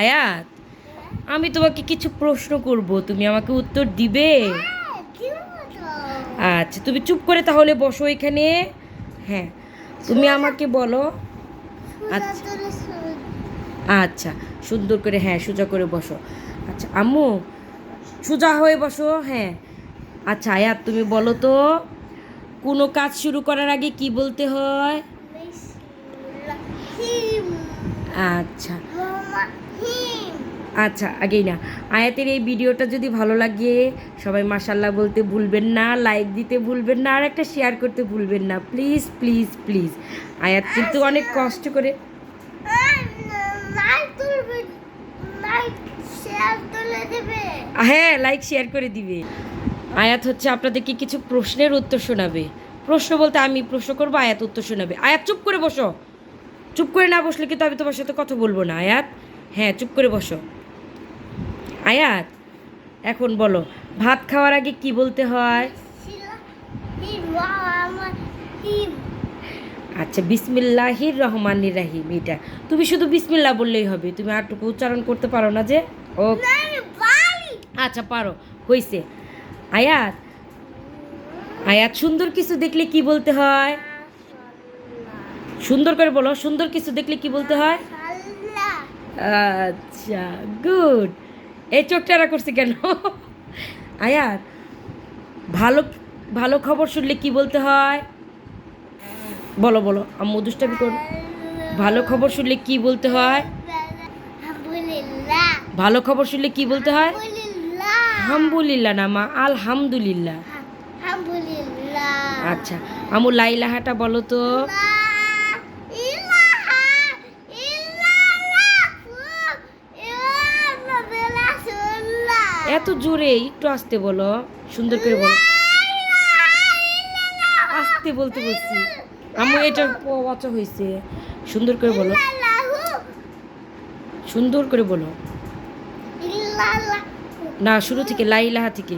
আয়াত আমি তোমাকে কিছু প্রশ্ন করব তুমি আমাকে উত্তর দিবে? আচ্ছা তুমি চুপ করে তাহলে বসো এখানে। হ্যাঁ তুমি আমাকে বলো। আচ্ছা। আচ্ছা সুন্দর করে হ্যাঁ সোজা করে বসো। আচ্ছা আম্মু সোজা হয়ে বসো হ্যাঁ। আচ্ছা আয়াত তুমি বলো তো কোনো কাজ শুরু করার আগে কি বলতে হয়? আচ্ছা। আচ্ছা আগেই না। আয়াতের এই ভিডিওটা যদি ভালো লাগে সবাই মাসাল্লাহ বলতে ভুলবেন না, লাইক দিতে ভুলবেন না, আর একটা শেয়ার করতে ভুলবেন না। Please please please. আয়াত কিন্তু অনেক কষ্ট করে। হ্যাঁ লাইক শেয়ার করে দিবে। আয়াত হচ্ছে আপনাদেরকে কিছু প্রশ্নের উত্তর শোনাবে। প্রশ্ন বলতে আমি প্রশ্ন করব, আয়াত উত্তর শোনাবে। আয়াত চুপ করে বসো। চুপ করে না বসলে কিন্তু আমি তোমার সাথে কথা বলব না, আয়াত। হ্যাঁ চুপ করে বসো। আয়াত, এখন বলো, ভাত খাওয়ার আগে কি বলতে হয়? আচ্ছা বিসমিল্লাহির রহমানির রাহিম এটা তুমি শুধু বিসমিল্লাহ বললেই হবে, তুমি আরটুকু উচ্চারণ করতে পারো না যে? ও আচ্ছা পারো, হইছে। আয়াত আয়াত, সুন্দর কিছু দেখলে কি বলতে হয়? সুন্দর করে বলো, সুন্দর কিছু দেখলে কি বলতে হয়? আচ্ছা গুড এই চোখটারা করছি কেন? আয়াত ভালো ভালো খবর শুনলে কি বলতে হয়? বলো বলো আম্মু দুষ্টামি কর ভালো খবর শুনলে কি বলতে হয়? ভালো খবর শুনলে কি বলতে হয়? হামবুলিল্লাহ না মা আলহামদুলিল্লাহ। আচ্ছা আমু লাইলাহাটা বলো তো। জোরে একটু আসতে বলো, সুন্দর করে বলো। আসতে বলতে বলছি। আমু এটা অচা হয়েছে। সুন্দর করে বলো। সুন্দর করে বলো। না, শুরু থেকে, লাইলাহা থেকে।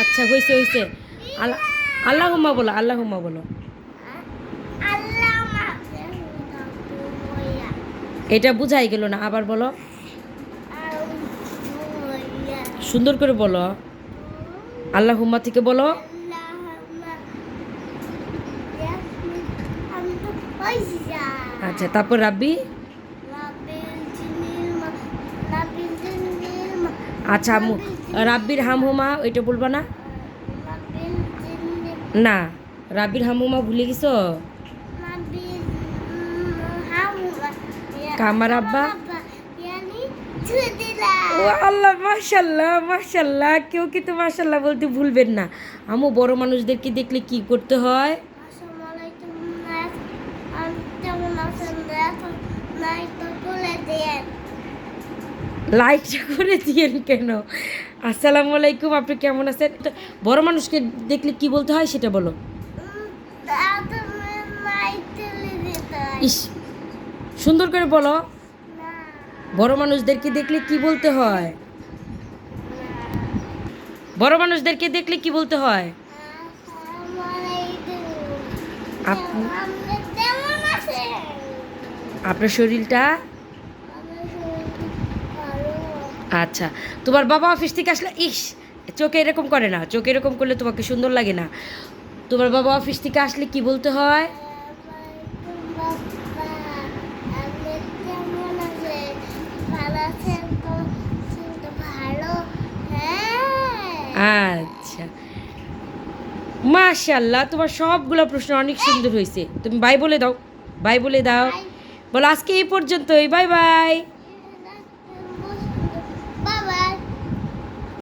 আচ্ছা হয়েছে হয়েছে। আল্লাহ আল্লাহ বলো আল্লাহ বলো। এটা বুঝাই গেল না, আবার বলো। সুন্দর করে বলো। আল্লাহ হুম্মা থেকে বলো। আচ্ছা তারপর রাব্বি? আচ্ছা আম্মু, রাব্বির হামহুমা, ওইটা বলবা না? না, রাব্বির হামহুমা ভুলে গেছো? কামার আব্বা? ও আল্লাহ মাশাল্লাহ মাশাল্লাহ। কেউ কিন্তু মাশাল্লাহ বলতে ভুলবেন না। আমু বড় মানুষদেরকে দেখলে কি করতে হয়? লাইকটা করে দিয়েন কেন? আসসালামু আলাইকুম আপনি কেমন আছেন? বড় মানুষকে দেখলে কি বলতে হয় সেটা বলো। ইস সুন্দর করে বলো। বড় মানুষদেরকে দেখলে কি বলতে হয়? বড় মানুষদেরকে দেখলে কি বলতে হয়? আপনি আপনার শরীরটা? আচ্ছা তোমার বাবা অফিস থেকে আসলে, ইস, চোখে এরকম করে না, চোখে এরকম করলে তোমাকে সুন্দর লাগে না। তোমার বাবা অফিস থেকে আসলে কি বলতে হয়? আচ্ছা। মাশাল্লাহ তোমার সবগুলো প্রশ্ন অনেক সুন্দর হয়েছে তুমি বাই বলে দাও বাই বলে দাও। বলো আজকে এই পর্যন্তই বাই বাই